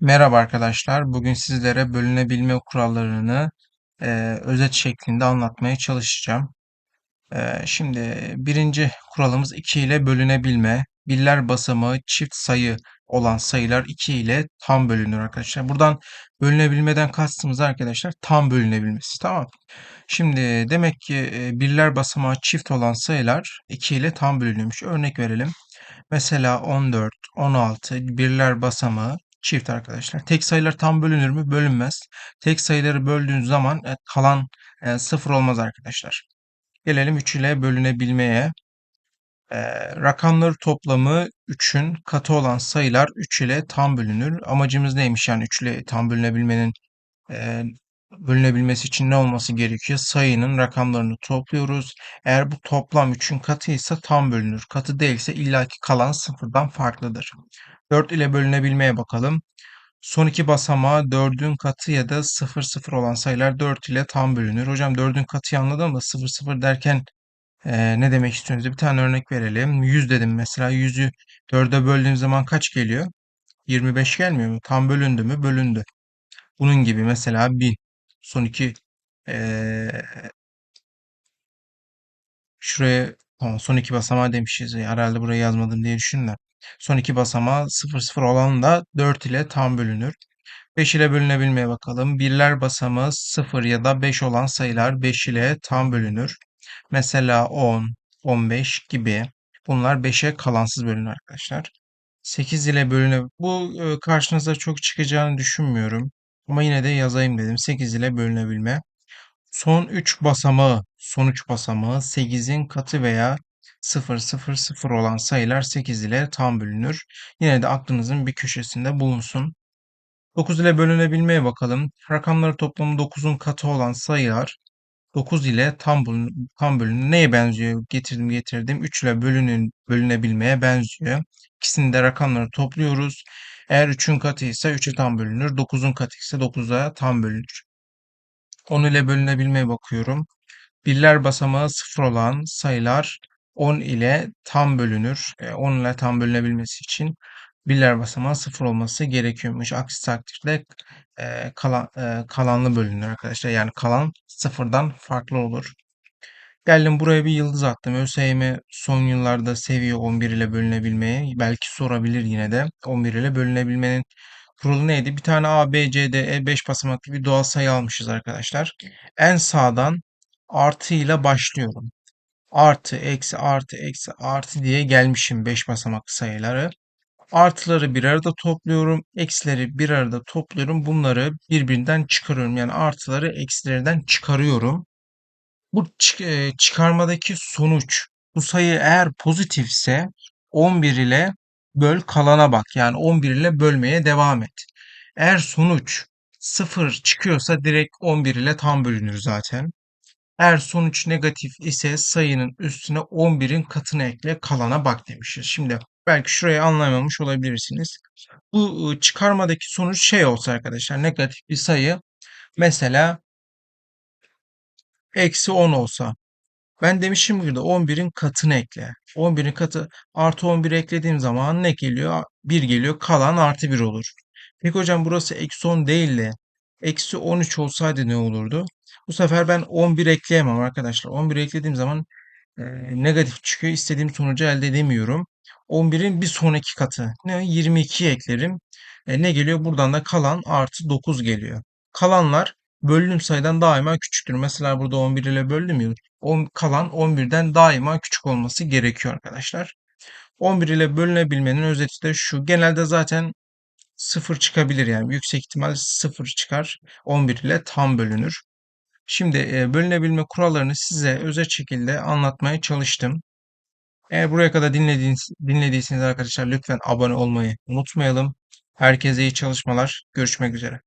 Merhaba arkadaşlar. Bugün sizlere bölünebilme kurallarını e, özet şeklinde anlatmaya çalışacağım. E, şimdi birinci kuralımız 2 ile bölünebilme. Birler basamağı çift sayı olan sayılar 2 ile tam bölünür arkadaşlar. Buradan bölünebilmeden kastımız arkadaşlar tam bölünebilmesi. Tamam. Şimdi demek ki e, birler basamağı çift olan sayılar 2 ile tam bölünüyormuş. Örnek verelim. Mesela 14, 16 birler basamağı çift arkadaşlar. Tek sayılar tam bölünür mü? Bölünmez. Tek sayıları böldüğün zaman e, kalan e, sıfır olmaz arkadaşlar. Gelelim 3 ile bölünebilmeye. E, rakamları toplamı 3'ün katı olan sayılar 3 ile tam bölünür. Amacımız neymiş yani 3 ile tam bölünebilmenin e, bölünebilmesi için ne olması gerekiyor? Sayının rakamlarını topluyoruz. Eğer bu toplam 3'ün katıysa tam bölünür. Katı değilse illaki kalan sıfırdan farklıdır. 4 ile bölünebilmeye bakalım. Son iki basamağı 4'ün katı ya da 0 0 olan sayılar 4 ile tam bölünür. Hocam 4'ün katıyı anladım da 0 0 derken e, ne demek istiyorsunuz? Bir tane örnek verelim. 100 dedim mesela. 100'ü 4'e böldüğüm zaman kaç geliyor? 25 gelmiyor mu? Tam bölündü mü? Bölündü. Bunun gibi mesela 1000. Son iki eee, şuraya tamam, son iki basamağı demişiz. ya, Herhalde burayı yazmadım diye düşünün de. Son iki basamağı 0 0 olan da 4 ile tam bölünür. 5 ile bölünebilmeye bakalım. Birler basamağı 0 ya da 5 olan sayılar 5 ile tam bölünür. Mesela 10, 15 gibi. Bunlar 5'e kalansız bölünür arkadaşlar. 8 ile bölüne bu e, karşınıza çok çıkacağını düşünmüyorum. Ama yine de yazayım dedim. 8 ile bölünebilme. Son 3 basamağı, son 3 basamağı 8'in katı veya 0 0 0 olan sayılar 8 ile tam bölünür. Yine de aklınızın bir köşesinde bulunsun. 9 ile bölünebilmeye bakalım. Rakamları toplamı 9'un katı olan sayılar 9 ile tam bölün, tam bölünür. Neye benziyor? Getirdim getirdim. 3 ile bölünün, bölünebilmeye benziyor. İkisini de rakamları topluyoruz. Eğer 3'ün katı ise 3'e tam bölünür. 9'un katı ise 9'a tam bölünür. 10 ile bölünebilmeye bakıyorum. Birler basamağı 0 olan sayılar 10 ile tam bölünür. E, 10 ile tam bölünebilmesi için birler basamağı 0 olması gerekiyormuş. Aksi takdirde e, e, kalanlı bölünür arkadaşlar. Yani kalan sıfırdan farklı olur. Geldim buraya bir yıldız attım. ÖSYM son yıllarda seviyor 11 ile bölünebilmeyi. Belki sorabilir yine de. 11 ile bölünebilmenin kuralı neydi? Bir tane A, B, C, D, E 5 basamaklı bir doğal sayı almışız arkadaşlar. En sağdan artı ile başlıyorum. Artı, eksi, artı, eksi, artı diye gelmişim 5 basamaklı sayıları. Artıları bir arada topluyorum. Eksileri bir arada topluyorum. Bunları birbirinden çıkarıyorum. Yani artıları eksilerden çıkarıyorum. Bu e, çıkarmadaki sonuç bu sayı eğer pozitifse 11 ile böl kalana bak. Yani 11 ile bölmeye devam et. Eğer sonuç 0 çıkıyorsa direkt 11 ile tam bölünür zaten. Eğer sonuç negatif ise sayının üstüne 11'in katını ekle kalana bak demişiz. Şimdi belki şurayı anlamamış olabilirsiniz. Bu ıı, çıkarmadaki sonuç şey olsa arkadaşlar negatif bir sayı mesela eksi 10 olsa. Ben demişim burada 11'in katını ekle. 11'in katı artı 11 eklediğim zaman ne geliyor? 1 geliyor kalan artı 1 olur. Peki hocam burası eksi 10 değil de eksi 13 olsaydı ne olurdu? Bu sefer ben 11 ekleyemem arkadaşlar. 11 eklediğim zaman e, negatif çıkıyor. İstediğim sonucu elde edemiyorum. 11'in bir sonraki katı. Ne? 22 eklerim. E, ne geliyor? Buradan da kalan artı 9 geliyor. Kalanlar böldüğüm sayıdan daima küçüktür. Mesela burada 11 ile böldüm ya. Kalan 11'den daima küçük olması gerekiyor arkadaşlar. 11 ile bölünebilmenin özeti de şu. Genelde zaten 0 çıkabilir yani. Yüksek ihtimal 0 çıkar. 11 ile tam bölünür. Şimdi e, bölünebilme kurallarını size özet şekilde anlatmaya çalıştım. Eğer buraya kadar dinlediğiniz, dinlediyseniz arkadaşlar lütfen abone olmayı unutmayalım. Herkese iyi çalışmalar. Görüşmek üzere.